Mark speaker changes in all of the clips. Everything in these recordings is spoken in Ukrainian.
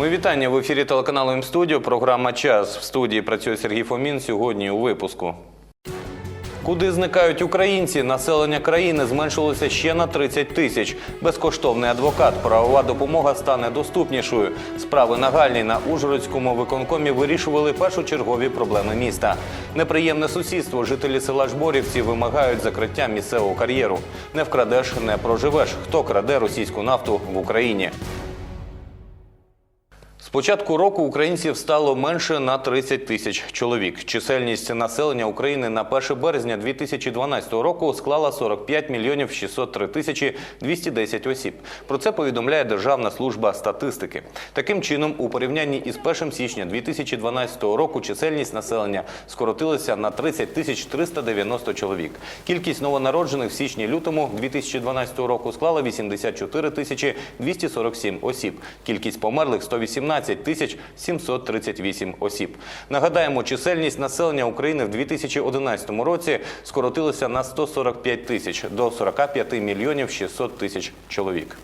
Speaker 1: Ми вітання в ефірі телеканалу М-студіо. Програма Час в студії працює Сергій Фомін. Сьогодні у випуску. Куди зникають українці? Населення країни зменшилося ще на 30 тисяч. Безкоштовний адвокат. Правова допомога стане доступнішою. Справи нагальні на Ужгородському виконкомі вирішували першочергові проблеми міста. Неприємне сусідство. Жителі села Жборівці вимагають закриття місцевого кар'єру. Не вкрадеш, не проживеш. Хто краде російську нафту в Україні? Початку року українців стало менше на 30 тисяч чоловік. Чисельність населення України на 1 березня 2012 року склала 45 мільйонів 603 тисячі 210 осіб. Про це повідомляє Державна служба статистики. Таким чином, у порівнянні із 1 січня 2012 року чисельність населення скоротилася на 30 тисяч 390 чоловік. Кількість новонароджених в січні-лютому 2012 року склала 84 тисячі 247 осіб. Кількість померлих 118 тисяч 738 осіб. Нагадаємо, чисельність населення України в 2011 році скоротилася на 145 тисяч до 45 мільйонів 600 тисяч чоловік.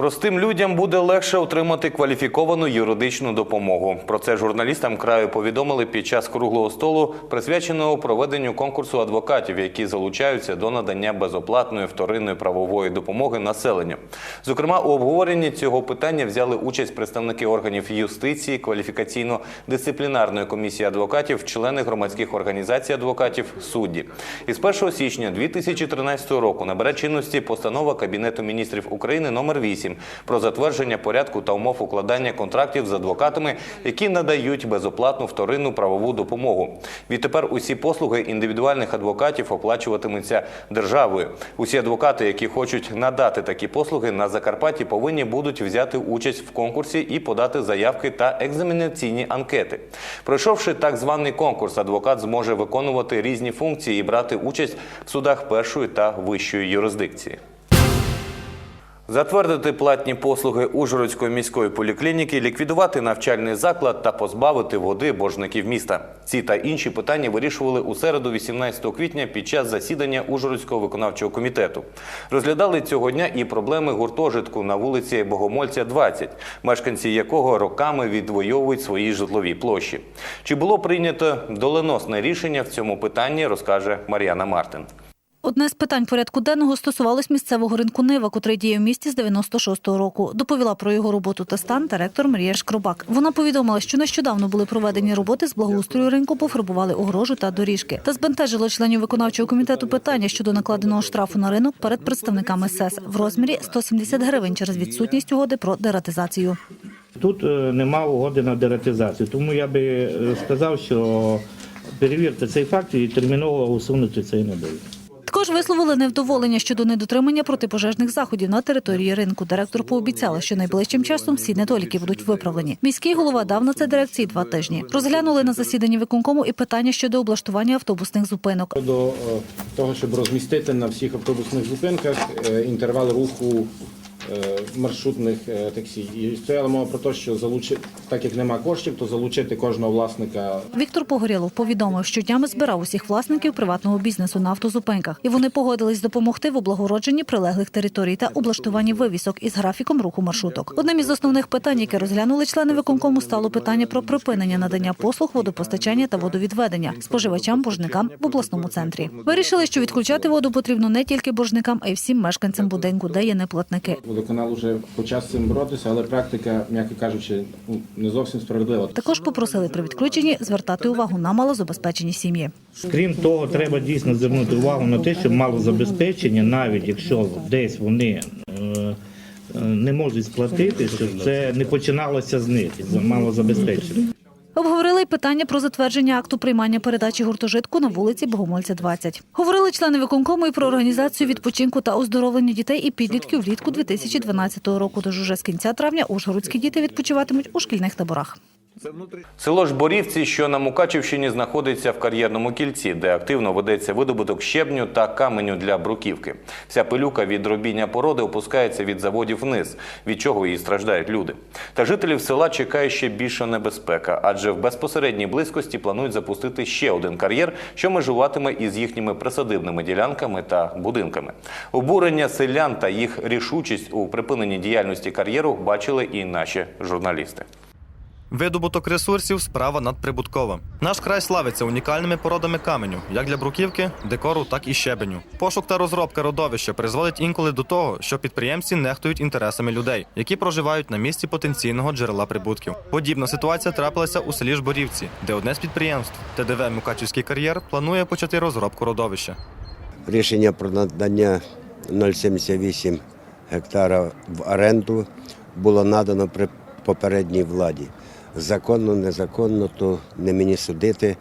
Speaker 1: Простим людям буде легше отримати кваліфіковану юридичну допомогу. Про це журналістам краю повідомили під час круглого столу, присвяченого проведенню конкурсу адвокатів, які залучаються до надання безоплатної вторинної правової допомоги населенню. Зокрема, у обговоренні цього питання взяли участь представники органів юстиції, кваліфікаційно-дисциплінарної комісії адвокатів, члени громадських організацій адвокатів, судді. Із 1 січня 2013 року набере чинності постанова Кабінету міністрів України номер 8 про затвердження порядку та умов укладання контрактів з адвокатами, які надають безоплатну вторинну правову допомогу. Відтепер усі послуги індивідуальних адвокатів оплачуватимуться державою. Усі адвокати, які хочуть надати такі послуги на Закарпатті, повинні будуть взяти участь в конкурсі і подати заявки та екзаменаційні анкети. Пройшовши так званий конкурс, адвокат зможе виконувати різні функції і брати участь в судах першої та вищої юрисдикції. Затвердити платні послуги Ужгородської міської поліклініки, ліквідувати навчальний заклад та позбавити води боржників міста. Ці та інші питання вирішували у середу, 18 квітня, під час засідання Ужгородського виконавчого комітету. Розглядали цього дня і проблеми гуртожитку на вулиці Богомольця, 20, мешканці якого роками відвоюють свої житлові площі. Чи було прийнято доленосне рішення в цьому питанні, розкаже Мар'яна Мартин.
Speaker 2: Одне з питань порядку денного стосувалось місцевого ринку Нива, котрий діє в місті з 96-го року. Доповіла про його роботу та стан директор Марія Шкробак. Вона повідомила, що нещодавно були проведені роботи з благоустрою ринку, пофарбували огорожу та доріжки. Та збентежило членів виконавчого комітету питання щодо накладеного штрафу на ринок перед представниками СЕС в розмірі 170 гривень через відсутність угоди про дератизацію.
Speaker 3: Тут е, нема угоди на дератизацію, тому я би е, сказав, що перевірте цей факт і терміново усунути цей недолік.
Speaker 2: Також висловили невдоволення щодо недотримання протипожежних заходів на території ринку. Директор пообіцяла, що найближчим часом всі недоліки будуть виправлені. Міський голова дав на це дирекції два тижні. Розглянули на засіданні виконкому і питання щодо облаштування автобусних зупинок.
Speaker 4: До е, того, щоб розмістити на всіх автобусних зупинках е, інтервал руху маршрутних е, таксі. І стояла мова про те, що залучити, так як нема коштів, то залучити кожного власника
Speaker 2: Віктор Погорєлов повідомив, що днями збирав усіх власників приватного бізнесу на автозупинках, і вони погодились допомогти в облагородженні прилеглих територій та облаштуванні вивісок із графіком руху маршруток. Одним із основних питань, яке розглянули члени виконкому, стало питання про припинення надання послуг водопостачання та водовідведення споживачам боржникам в обласному центрі. Вирішили, що відключати воду потрібно не тільки боржникам, а й всім мешканцям будинку, де є неплатники.
Speaker 4: Водоканал вже почав з цим боротися, але практика, м'яко кажучи, ну, не зовсім справедлива.
Speaker 2: Також попросили при відключенні звертати увагу на малозабезпечені сім'ї.
Speaker 3: Крім того, треба дійсно звернути увагу на те, що малозабезпечення, навіть якщо десь вони е, е, не можуть сплатити, щоб це не починалося з них, з малозабезпечення.
Speaker 2: Обговорили й питання про затвердження акту приймання передачі гуртожитку на вулиці Богомольця, 20. Говорили члени виконкому і про організацію відпочинку та оздоровлення дітей і підлітків влітку 2012 року. Тож уже з кінця травня ужгородські діти відпочиватимуть у шкільних таборах.
Speaker 1: Село Жборівці, що на Мукачівщині, знаходиться в кар'єрному кільці, де активно ведеться видобуток щебню та каменю для бруківки. Вся пилюка від робіння породи опускається від заводів вниз, від чого і страждають люди. Та жителів села чекає ще більша небезпека, адже в безпосередній близькості планують запустити ще один кар'єр, що межуватиме із їхніми присадибними ділянками та будинками. Обурення селян та їх рішучість у припиненні діяльності кар'єру бачили і наші журналісти.
Speaker 5: Видобуток ресурсів справа надприбуткова. Наш край славиться унікальними породами каменю, як для бруківки, декору, так і щебеню. Пошук та розробка родовища призводить інколи до того, що підприємці нехтують інтересами людей, які проживають на місці потенційного джерела прибутків. Подібна ситуація трапилася у селі Жборівці, де одне з підприємств ТДВ Мукачівський кар'єр планує почати розробку родовища.
Speaker 6: Рішення про надання 0,78 гектара в оренду було надано при попередній владі. Законно, незаконно, то не мені судити,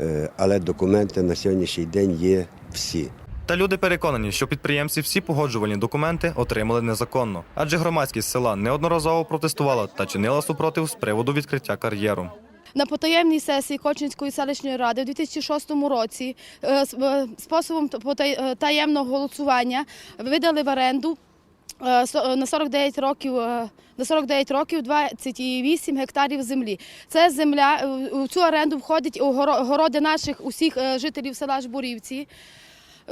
Speaker 6: е, але документи на сьогоднішній день є всі.
Speaker 5: Та люди переконані, що підприємці всі погоджувальні документи отримали незаконно, адже громадськість села неодноразово протестувала та чинила супротив з приводу відкриття кар'єру.
Speaker 7: На потаємній сесії Кочинської селищної ради у 2006 році е, е, способом та- таємного голосування видали в оренду на 49 років. е, На 49 років 28 гектарів землі. Це земля е, у цю оренду входить огоро- городи наших усіх е, жителів села Жбурівці,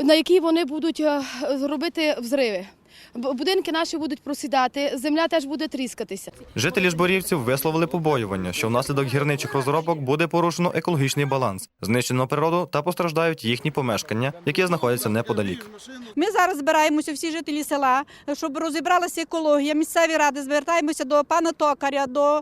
Speaker 7: на якій вони будуть е, робити взриви. Будинки наші будуть просідати, земля теж буде тріскатися.
Speaker 5: Жителі жборівців висловили побоювання, що внаслідок гірничих розробок буде порушено екологічний баланс, знищено природу та постраждають їхні помешкання, які знаходяться неподалік.
Speaker 8: Ми зараз збираємося всі жителі села, щоб розібралася екологія, місцеві ради, звертаємося до пана токаря, до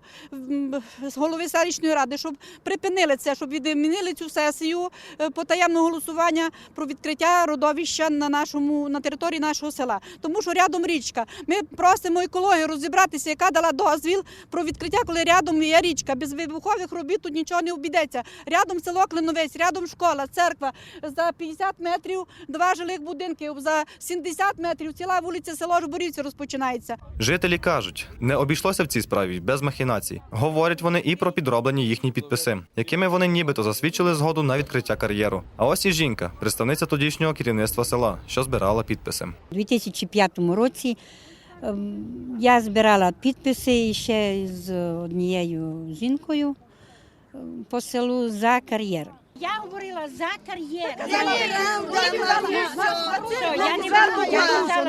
Speaker 8: голови селищної ради, щоб припинили це, щоб відмінили цю сесію е, потаємного голосування про відкриття родовища на нашому на території нашого села. Тому що рядом річка. Ми просимо екологію розібратися, яка дала дозвіл про відкриття, коли рядом є річка. Без вибухових робіт тут нічого не обійдеться. Рядом село Клиновець, рядом школа, церква. За 50 метрів два жилих будинки, за 70 метрів ціла вулиця село Жборівці розпочинається.
Speaker 5: Жителі кажуть, не обійшлося в цій справі без махінацій. Говорять вони і про підроблені їхні підписи, якими вони нібито засвідчили згоду на відкриття кар'єру. А ось і жінка, представниця тодішнього керівництва села, що збирала підписи.
Speaker 9: У 2005 році ем, я збирала підписи ще з однією жінкою ем, по селу за кар'єр. Я говорила за кар'єр. Я не я не вам я казала за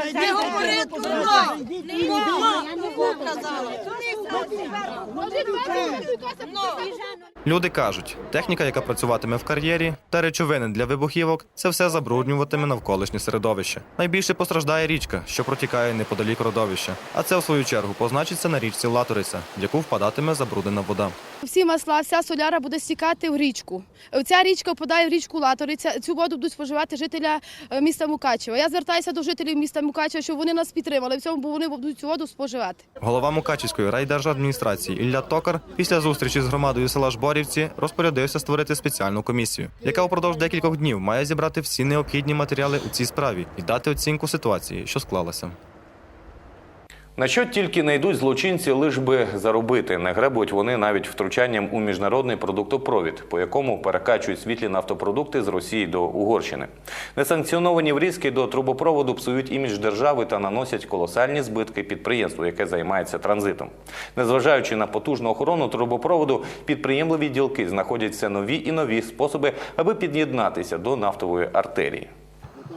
Speaker 5: Люди кажуть, техніка, яка працюватиме в кар'єрі, та речовини для вибухівок це все забруднюватиме навколишнє середовище. Найбільше постраждає річка, що протікає неподалік родовища. А це, в свою чергу, позначиться на річці Латориця, в яку впадатиме забруднена вода.
Speaker 7: Всі масла, вся соляра буде стікати в річку. Ця річка впадає в річку Латориця. Цю воду будуть споживати жителя е, міста Мукачева. Я звертаюся до жителів міста Мукачева, щоб вони нас підтримали в цьому, бо вони будуть цю воду споживати.
Speaker 5: Голова Мукачівської райдержадміністрації Ілля Токар після зустрічі з громадою села Жборівці розпорядився створити спеціальну комісію, яка упродовж декількох днів має зібрати всі необхідні матеріали у цій справі і дати оцінку ситуації, що склалася.
Speaker 1: На що тільки не йдуть злочинці, лиш би заробити. Не гребують вони навіть втручанням у міжнародний продуктопровід, по якому перекачують світлі нафтопродукти з Росії до Угорщини. Несанкціоновані врізки до трубопроводу псують імідж держави та наносять колосальні збитки підприємству, яке займається транзитом. Незважаючи на потужну охорону трубопроводу, підприємливі ділки знаходять все нові і нові способи, аби під'єднатися до нафтової артерії.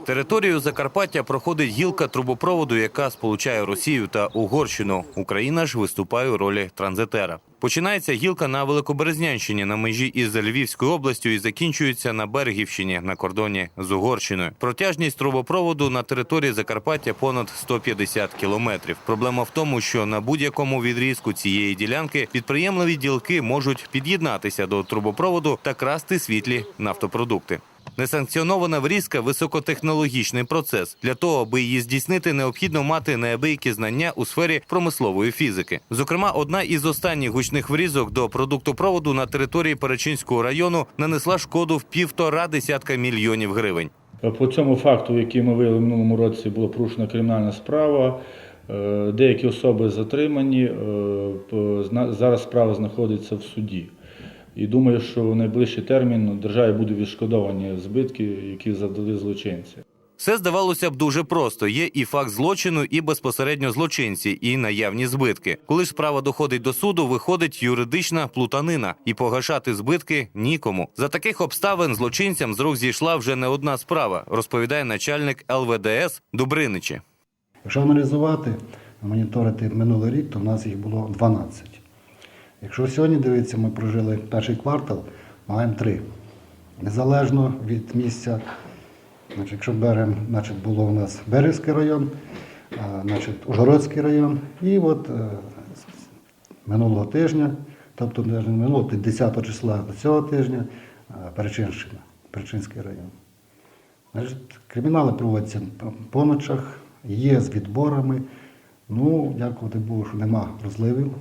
Speaker 1: Територію Закарпаття проходить гілка трубопроводу, яка сполучає Росію та Угорщину. Україна ж виступає у ролі транзитера. Починається гілка на Великоберезнянщині на межі із Львівською областю і закінчується на Берегівщині на кордоні з Угорщиною. Протяжність трубопроводу на території Закарпаття понад 150 кілометрів. Проблема в тому, що на будь-якому відрізку цієї ділянки підприємливі ділки можуть під'єднатися до трубопроводу та красти світлі нафтопродукти. Несанкціонована врізка високотехнологічний процес. Для того, аби її здійснити, необхідно мати неабиякі знання у сфері промислової фізики. Зокрема, одна із останніх гучних врізок до продуктопроводу на території Перечинського району нанесла шкоду в півтора десятка мільйонів гривень.
Speaker 10: По цьому факту, який ми виявили в минулому році, була порушена кримінальна справа. Е, Деякі особи затримані. е, Зараз справа знаходиться в суді. І думаю, що в найближчий термін державі будуть відшкодовані збитки, які завдали злочинці.
Speaker 1: Все здавалося б дуже просто. Є і факт злочину, і безпосередньо злочинці, і наявні збитки. Коли ж справа доходить до суду, виходить юридична плутанина, і погашати збитки нікому. За таких обставин злочинцям з рук зійшла вже не одна справа, розповідає начальник ЛВДС Дубриничі.
Speaker 11: Якщо аналізувати, моніторити минулий рік, то в нас їх було 12. Якщо сьогодні дивитися, ми прожили перший квартал, маємо 3. Незалежно від місця, значить, якщо беремо, значить, було у нас Березький район, значить, Ужгородський район, і от е, минулого тижня, тобто минулого, 10 числа до цього тижня, Перечинщина, Перечинський район. Значить, кримінали проводяться по ночах, є з відборами. Ну, дякувати Богу, що нема розливів.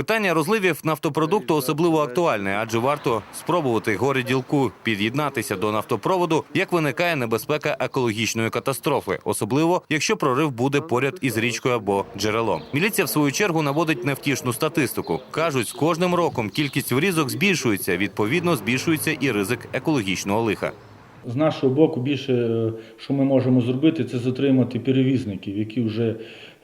Speaker 1: Питання розливів нафтопродукту особливо актуальне, адже варто спробувати горі ділку під'єднатися до нафтопроводу, як виникає небезпека екологічної катастрофи, особливо якщо прорив буде поряд із річкою або джерелом. Міліція в свою чергу наводить невтішну статистику. кажуть, з кожним роком кількість врізок збільшується. Відповідно, збільшується і ризик екологічного лиха.
Speaker 10: З нашого боку, більше, е, що ми можемо зробити, це затримати перевізників, які вже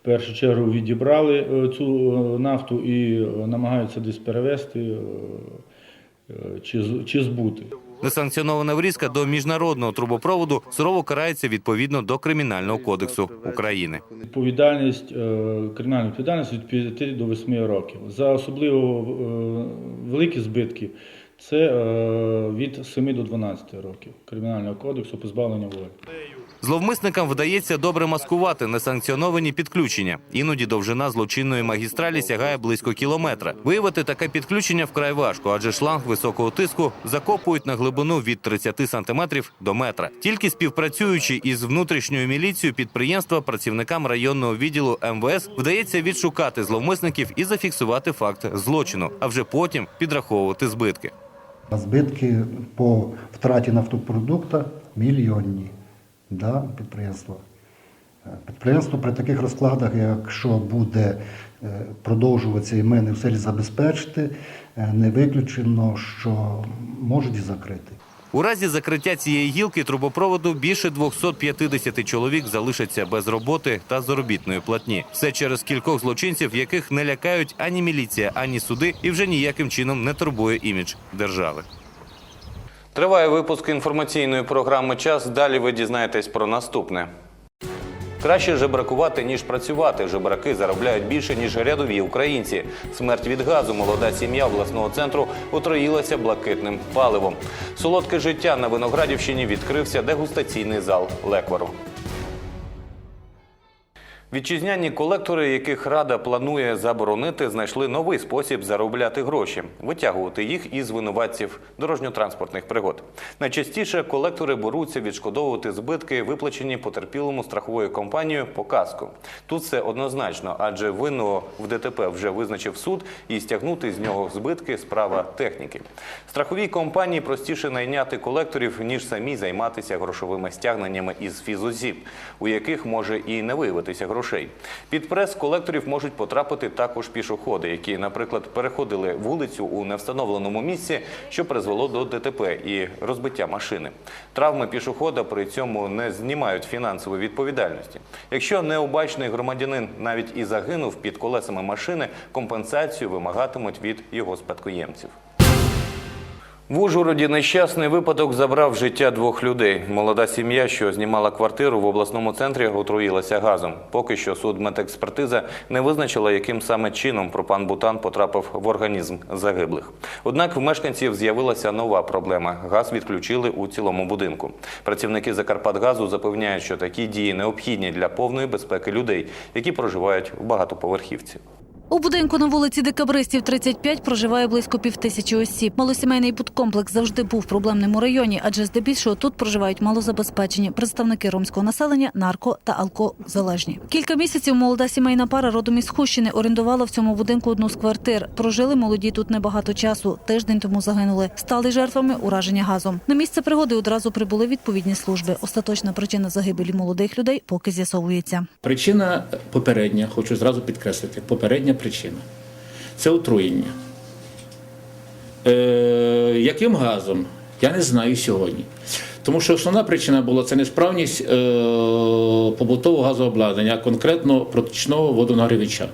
Speaker 10: в першу чергу відібрали е, цю е, нафту і е, намагаються десь перевезти чи, чи збути.
Speaker 1: Несанкціонована врізка до міжнародного трубопроводу сурово карається відповідно до кримінального кодексу України.
Speaker 10: Відповідальність, кримінальна відповідальність від 5 до 8 років. За особливо великі збитки це від 7 до 12 років Кримінального кодексу позбавлення волі.
Speaker 1: Зловмисникам вдається добре маскувати несанкціоновані підключення. Іноді довжина злочинної магістралі сягає близько кілометра. Виявити таке підключення вкрай важко, адже шланг високого тиску закопують на глибину від 30 сантиметрів до метра. Тільки співпрацюючи із внутрішньою міліцією підприємства, працівникам районного відділу МВС вдається відшукати зловмисників і зафіксувати факт злочину, а вже потім підраховувати збитки.
Speaker 11: Збитки по втраті нафтопродукта мільйонні да, підприємства. Е, Підприємство при таких розкладах, якщо буде е, продовжуватися і ми не в силі забезпечити, е, не виключено, що можуть і закрити.
Speaker 1: У разі закриття цієї гілки трубопроводу більше 250 чоловік залишаться без роботи та заробітної платні. Все через кількох злочинців, яких не лякають ані міліція, ані суди, і вже ніяким чином не турбує імідж держави. Триває випуск інформаційної програми Час. Далі ви дізнаєтесь про наступне. Краще жебракувати, ніж працювати. Жебраки заробляють більше, ніж рядові українці. Смерть від газу. Молода сім'я обласного центру отруїлася блакитним паливом. Солодке життя на Виноградівщині відкрився дегустаційний зал леквару. Вітчизняні колектори, яких рада планує заборонити, знайшли новий спосіб заробляти гроші витягувати їх із винуватців дорожньо-транспортних пригод. Найчастіше колектори беруться відшкодовувати збитки, виплачені потерпілому страховою компанією по каску. Тут все однозначно, адже винного в ДТП вже визначив суд, і стягнути з нього збитки справа техніки. Страховій компанії простіше найняти колекторів ніж самі займатися грошовими стягненнями із фізосіб, у яких може і не виявитися грошей. Під прес колекторів можуть потрапити також пішоходи, які, наприклад, переходили вулицю у невстановленому місці, що призвело до ДТП і розбиття машини. Травми пішохода при цьому не знімають фінансової відповідальності. Якщо необачний громадянин навіть і загинув під колесами машини, компенсацію вимагатимуть від його спадкоємців. В Ужгороді нещасний випадок забрав життя двох людей. Молода сім'я, що знімала квартиру в обласному центрі, отруїлася газом. Поки що судмедекспертиза не визначила, яким саме чином пропан-бутан потрапив в організм загиблих. Однак в мешканців з'явилася нова проблема. Газ відключили у цілому будинку. Працівники Закарпатгазу запевняють, що такі дії необхідні для повної безпеки людей, які проживають в багатоповерхівці.
Speaker 2: У будинку на вулиці Декабристів 35 проживає близько півтисячі осіб. Малосімейний будкомплекс завжди був проблемним у районі, адже здебільшого тут проживають малозабезпечені представники ромського населення, нарко та алкозалежні. Кілька місяців молода сімейна пара родом із Хущини орендувала в цьому будинку одну з квартир. Прожили молоді тут небагато часу. Тиждень тому загинули. Стали жертвами ураження газом. На місце пригоди одразу прибули відповідні служби. Остаточна причина загибелі молодих людей поки з'ясовується.
Speaker 12: Причина попередня, хочу зразу підкреслити, попередня причина це отруєння. Е, яким газом? Я не знаю сьогодні. Тому що основна причина була це несправність е, побутового газообладнання, а конкретно протичного водонагрівача.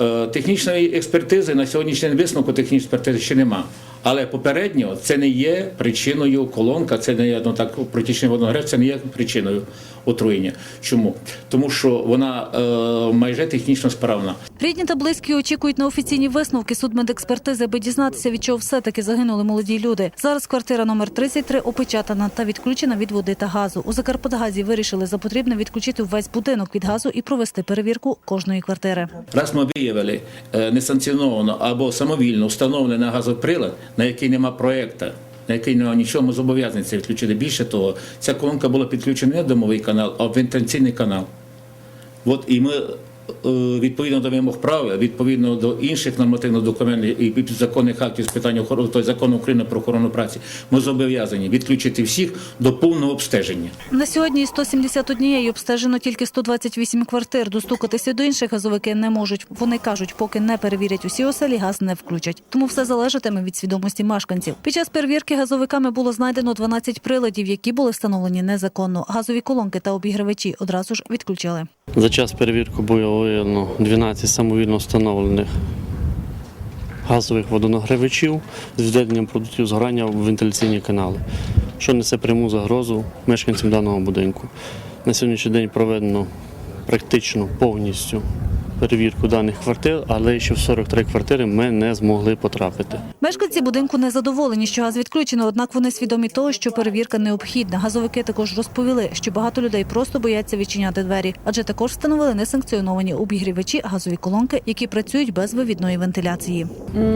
Speaker 12: Е, технічної експертизи на сьогоднішній день висновку технічної експертизи ще нема. Але попередньо це не є причиною колонка, це не є ну так протічний водонагрів, це не є причиною отруєння. Чому? Тому що вона е, майже технічно справна.
Speaker 2: Рідні та близькі очікують на офіційні висновки судмедекспертизи, аби дізнатися, від чого все-таки загинули молоді люди. Зараз квартира номер 33 опечатана та відключена від води та газу. У Закарпатгазі вирішили за потрібне відключити весь будинок від газу і провести перевірку кожної квартири.
Speaker 12: Раз ми виявили е, несанкціоновано або самовільно встановлений газоприлад, на який нема проєкту, на який нема нічого, ми зобов'язані це відключити. Більше того, ця колонка була підключена не домовий канал, а в інтенційний канал. От і ми відповідно до вимог права, відповідно до інших нормативних документів і підзаконних актів з питань охорони, тобто закону України про охорону праці, ми зобов'язані відключити всіх до повного обстеження.
Speaker 2: На сьогодні із 171 обстежено тільки 128 квартир. Достукатися до інших газовики не можуть. Вони кажуть, поки не перевірять усі оселі, газ не включать. Тому все залежатиме від свідомості мешканців. Під час перевірки газовиками було знайдено 12 приладів, які були встановлені незаконно. Газові колонки та обігрівачі одразу ж відключили.
Speaker 13: За час перевірки було виявлено 12 самовільно встановлених газових водонагрівачів з відведенням продуктів згорання в вентиляційні канали, що несе пряму загрозу мешканцям даного будинку. На сьогоднішній день проведено практично повністю перевірку даних квартир, але ще в 43 квартири ми не змогли потрапити.
Speaker 2: Мешканці будинку не задоволені, що газ відключено, однак вони свідомі того, що перевірка необхідна. Газовики також розповіли, що багато людей просто бояться відчиняти двері, адже також встановили несанкціоновані обігрівачі, газові колонки, які працюють без вивідної вентиляції.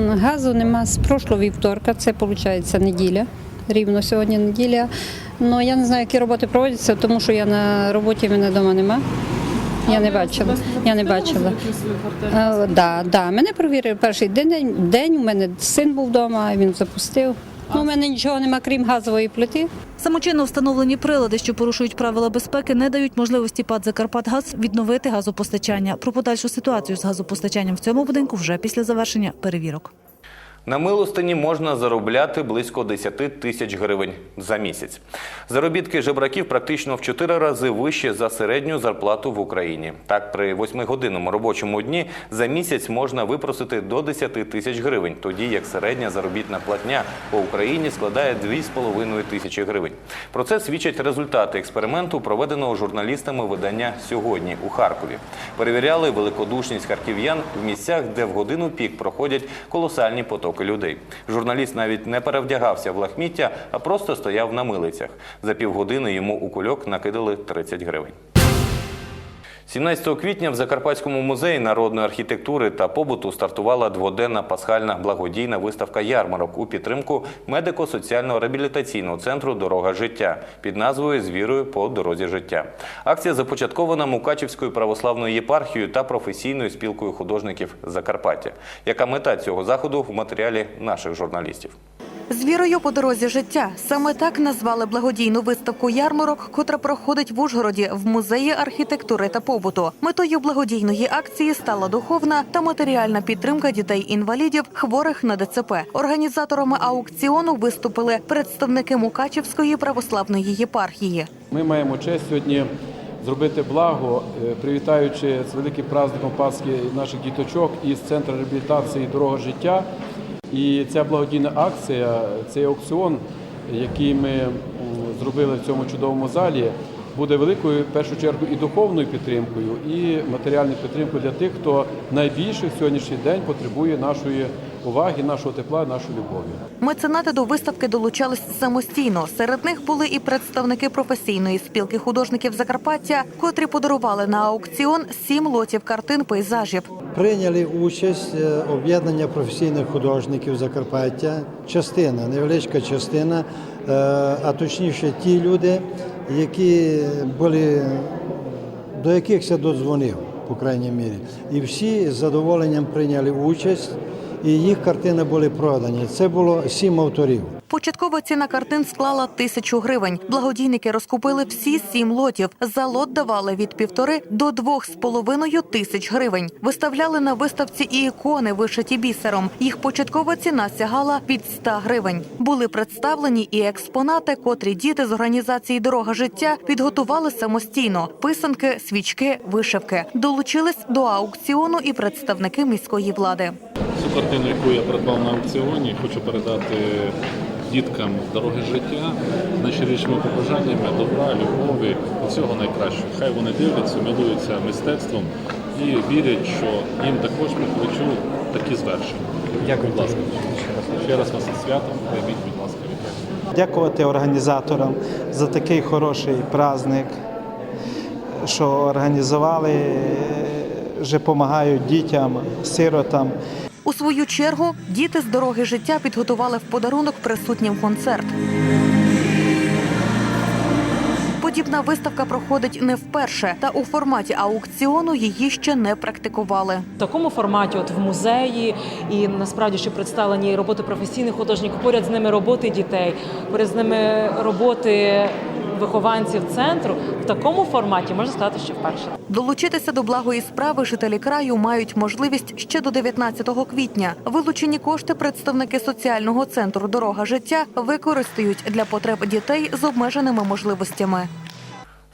Speaker 9: Газу нема з прошлого вівторка, це виходить неділя. Рівно сьогодні неділя. Ну я не знаю, які роботи проводяться, тому що я на роботі мене вдома нема. Я не бачила. Я не бачила. Е, Да, да. Мене провірили перший день. День у мене син був вдома, він запустив. Ну, у мене нічого нема, крім газової плити.
Speaker 2: Самочинно встановлені прилади, що порушують правила безпеки, не дають можливості ПАД «Закарпатгаз» відновити газопостачання. Про подальшу ситуацію з газопостачанням в цьому будинку вже після завершення перевірок.
Speaker 1: На милостині можна заробляти близько 10 тисяч гривень за місяць. Заробітки жебраків практично в 4 рази вище за середню зарплату в Україні. Так, при 8-годинному робочому дні за місяць можна випросити до 10 тисяч гривень, тоді як середня заробітна платня по Україні складає 2,5 тисячі гривень. Про це свідчать результати експерименту, проведеного журналістами видання сьогодні у Харкові. Перевіряли великодушність харків'ян в місцях, де в годину пік проходять колосальні потоки людей. Журналіст навіть не перевдягався в лахміття, а просто стояв на милицях. За півгодини йому у кульок накидали 30 гривень. 17 квітня в Закарпатському музеї народної архітектури та побуту стартувала дводенна пасхальна благодійна виставка ярмарок у підтримку медико-соціального реабілітаційного центру Дорога життя під назвою З вірою по дорозі життя. Акція започаткована Мукачівською православною єпархією та професійною спілкою художників Закарпаття. Яка мета цього заходу в матеріалі наших журналістів?
Speaker 14: З вірою по дорозі життя саме так назвали благодійну виставку ярмарок, котра проходить в Ужгороді в музеї архітектури та побуту. Метою благодійної акції стала духовна та матеріальна підтримка дітей-інвалідів, хворих на ДЦП. Організаторами аукціону виступили представники Мукачівської православної єпархії.
Speaker 15: Ми маємо честь сьогодні зробити благо, е, привітаючи з великим праздником Пасхи наших діточок із центру реабілітації Дорога життя. І ця благодійна акція, цей аукціон, який ми зробили в цьому чудовому залі, буде великою в першу чергу і духовною підтримкою, і матеріальною підтримкою для тих, хто найбільше в сьогоднішній день потребує нашої уваги, нашого тепла, нашої любові.
Speaker 14: Меценати до виставки долучались самостійно. Серед них були і представники професійної спілки художників Закарпаття, котрі подарували на аукціон сім лотів картин пейзажів.
Speaker 16: Прийняли участь е, об'єднання професійних художників Закарпаття, частина, невеличка частина, е, а точніше ті люди, які були до яких я додзвонив, по крайній мірі. І всі з задоволенням прийняли участь, і їх картини були продані. Це було сім авторів.
Speaker 14: Початкова ціна картин склала тисячу гривень. Благодійники розкупили всі сім лотів. За лот давали від півтори до двох з половиною тисяч гривень. Виставляли на виставці і ікони, вишиті бісером. Їх початкова ціна сягала під 100 гривень. Були представлені і експонати, котрі діти з організації Дорога життя підготували самостійно: писанки, свічки, вишивки. Долучились до аукціону і представники міської влади.
Speaker 17: Цю картину, яку я придбав на аукціоні, хочу передати діткам дороги життя з найщирішими побажаннями добра, любові, усього найкращого. Хай вони дивляться, милуються мистецтвом і вірять, що їм також покличу такі звершення. Дякую, будь ласка. Ще раз вас із святом, прийміть, будь ласка, вітаю.
Speaker 18: Дякувати організаторам за такий хороший праздник, що організували, вже допомагають дітям, сиротам.
Speaker 14: У свою чергу діти з дороги життя підготували в подарунок присутнім концерт. Подібна виставка проходить не вперше, та у форматі аукціону її ще не практикували.
Speaker 19: В такому форматі, от в музеї, і насправді ще представлені роботи професійних художників, поряд з ними роботи дітей, поряд з ними роботи вихованців центру. В такому форматі можна сказати, що вперше.
Speaker 14: Долучитися до благої справи жителі краю мають можливість ще до 19 квітня. Вилучені кошти представники соціального центру Дорога життя використають для потреб дітей з обмеженими можливостями.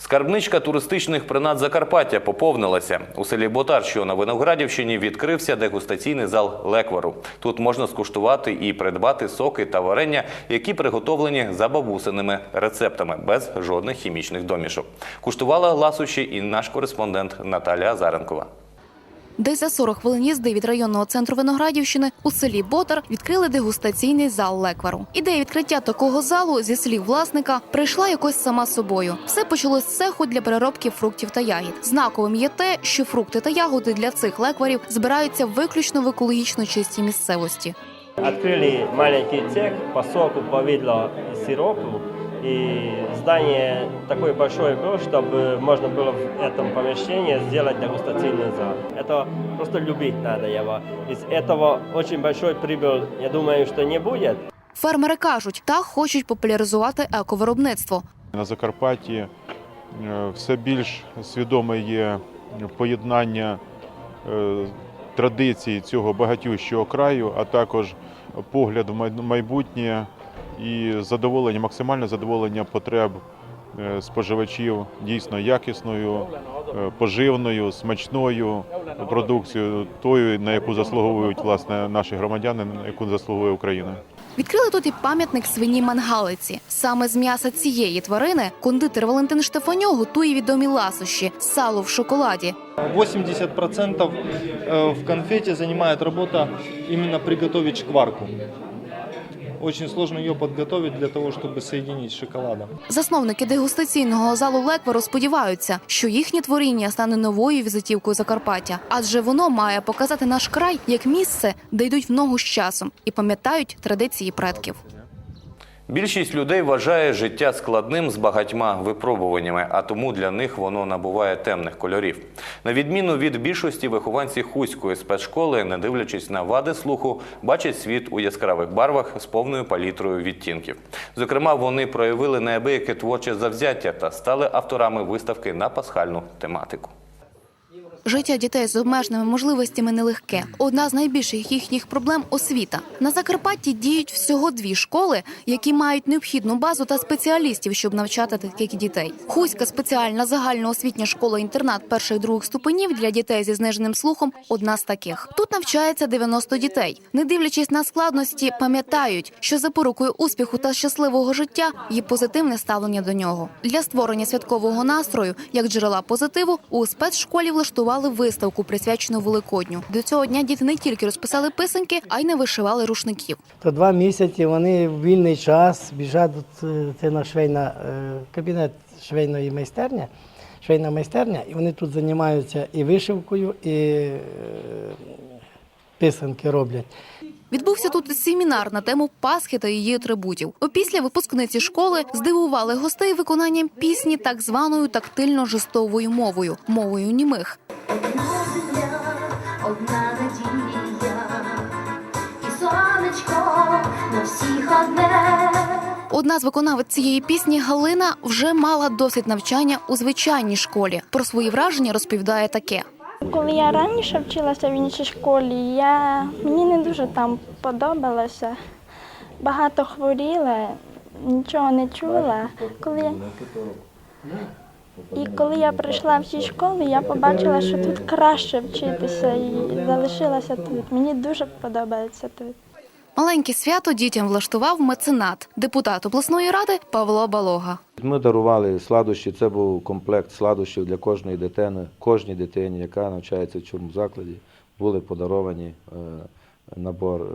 Speaker 1: Скарбничка туристичних принад Закарпаття поповнилася. У селі Ботар, що на Виноградівщині, відкрився дегустаційний зал леквару. Тут можна скуштувати і придбати соки та варення, які приготовлені за бабусиними рецептами, без жодних хімічних домішок. Куштувала ласощі і наш кореспондент Наталя Азаренкова.
Speaker 20: Десь за 40 хвилин їзди від районного центру Виноградівщини у селі Ботар відкрили дегустаційний зал леквару. Ідея відкриття такого залу, зі слів власника, прийшла якось сама собою. Все почалось з цеху для переробки фруктів та ягід. Знаковим є те, що фрукти та ягоди для цих лекварів збираються виключно в екологічно чистій місцевості.
Speaker 21: Открыли маленький цех по соку, повидло и сиропу. И здание такое большое было, чтобы можно было в этом помещении сделать дегустационный зал. Это просто любить надо его. Из этого очень большой прибыль, я думаю, что не будет.
Speaker 20: Фермери кажуть, так хочуть популяризувати ековиробництво.
Speaker 22: На Закарпатті е, все більш свідоме є поєднання е, традицій цього багатющого краю, а також погляд в май- майбутнє і задоволення, максимальне задоволення потреб е, споживачів дійсно якісною, е, поживною, смачною продукцією, тою, на яку заслуговують власне наші громадяни, на яку заслуговує Україна.
Speaker 20: Відкрили тут і пам'ятник свині мангалиці. Саме з м'яса цієї тварини кондитер Валентин Штефаньо готує відомі ласощі сало в шоколаді.
Speaker 23: 80% э, в конфете занимает работа именно приготовить шкварку. Очень сложно ее подготовить для того, чтобы соединить с шоколадом.
Speaker 20: Засновники дегустаційного залу Леква розподіваються, що їхнє творіння стане новою візитівкою Закарпаття, адже воно має показати наш край як місце, де йдуть в ногу з часом і пам'ятають традиції предків.
Speaker 1: Більшість людей вважає життя складним з багатьма випробуваннями, а тому для них воно набуває темних кольорів. На відміну від більшості вихованці Хуської спецшколи, не дивлячись на вади слуху, бачать світ у яскравих барвах з повною палітрою відтінків. Зокрема, вони проявили неабияке творче завзяття та стали авторами виставки на пасхальну тематику.
Speaker 20: Життя дітей з обмеженими можливостями нелегке. Одна з найбільших їхніх проблем освіта. На Закарпатті діють всього дві школи, які мають необхідну базу та спеціалістів, щоб навчати таких дітей. Хуська спеціальна загальноосвітня школа-інтернат перших других ступенів для дітей зі зниженим слухом одна з таких. Тут навчається 90 дітей. Не дивлячись на складності, пам'ятають, що запорукою успіху та щасливого життя є позитивне ставлення до нього. Для створення святкового настрою, як джерела позитиву, у спецшколі влаштували виставку, присвячену Великодню. До цього дня діти не тільки розписали писанки, а й не вишивали рушників.
Speaker 24: То два місяці вони в вільний час біжать на швейна е, кабінет швейної майстерні швейна майстерня, і вони тут займаються і вишивкою, і е, писанки роблять.
Speaker 20: Відбувся тут семінар на тему Пасхи та її атрибутів. Опісля випускниці школи здивували гостей виконанням пісні так званою тактильно-жестовою мовою мовою німих.
Speaker 25: Одна земля, одна надія, і сонечко на всіх одне.
Speaker 20: Одна з виконавець цієї пісні Галина вже мала досвід навчання у звичайній школі. Про свої враження розповідає таке.
Speaker 26: Коли я раніше вчилася в іншій школі, я... мені не дуже там подобалося. Багато хворіла, нічого не чула. Коли... І коли я прийшла в цю школу, я побачила, що тут краще вчитися і залишилася тут. Мені дуже подобається тут.
Speaker 20: Маленьке свято дітям влаштував меценат, депутат обласної ради Павло Балога.
Speaker 27: Ми дарували сладощі. Це був комплект сладощів для кожної дитини, кожній дитині, яка навчається в цьому закладі. Були подаровані е, набор е,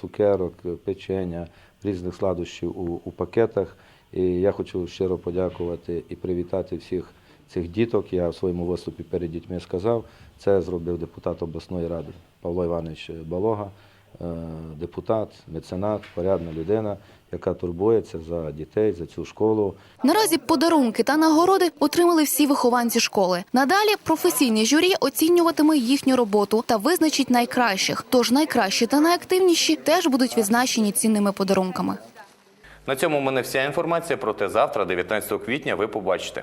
Speaker 27: цукерок, печення, різних сладощів у, у пакетах. І я хочу щиро подякувати і привітати всіх цих діток. Я в своєму виступі перед дітьми сказав. Це зробив депутат обласної ради Павло Іванович Балога, депутат, меценат, порядна людина, яка турбується за дітей, за цю школу.
Speaker 20: Наразі подарунки та нагороди отримали всі вихованці школи. Надалі професійне журі оцінюватиме їхню роботу та визначить найкращих. Тож найкращі та найактивніші теж будуть відзначені цінними подарунками.
Speaker 1: На цьому в мене вся інформація. Проте завтра, 19 квітня, ви побачите.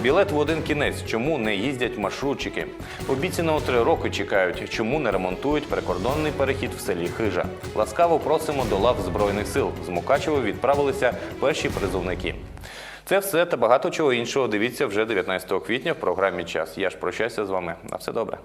Speaker 1: Білет в один кінець. Чому не їздять маршрутчики? Обіцяного три роки чекають. Чому не ремонтують прикордонний перехід в селі Хижа? Ласкаво просимо до лав Збройних сил. З Мукачева відправилися перші призовники. Це все та багато чого іншого. Дивіться вже 19 квітня в програмі Час. Я ж прощаюся з вами. На все добре.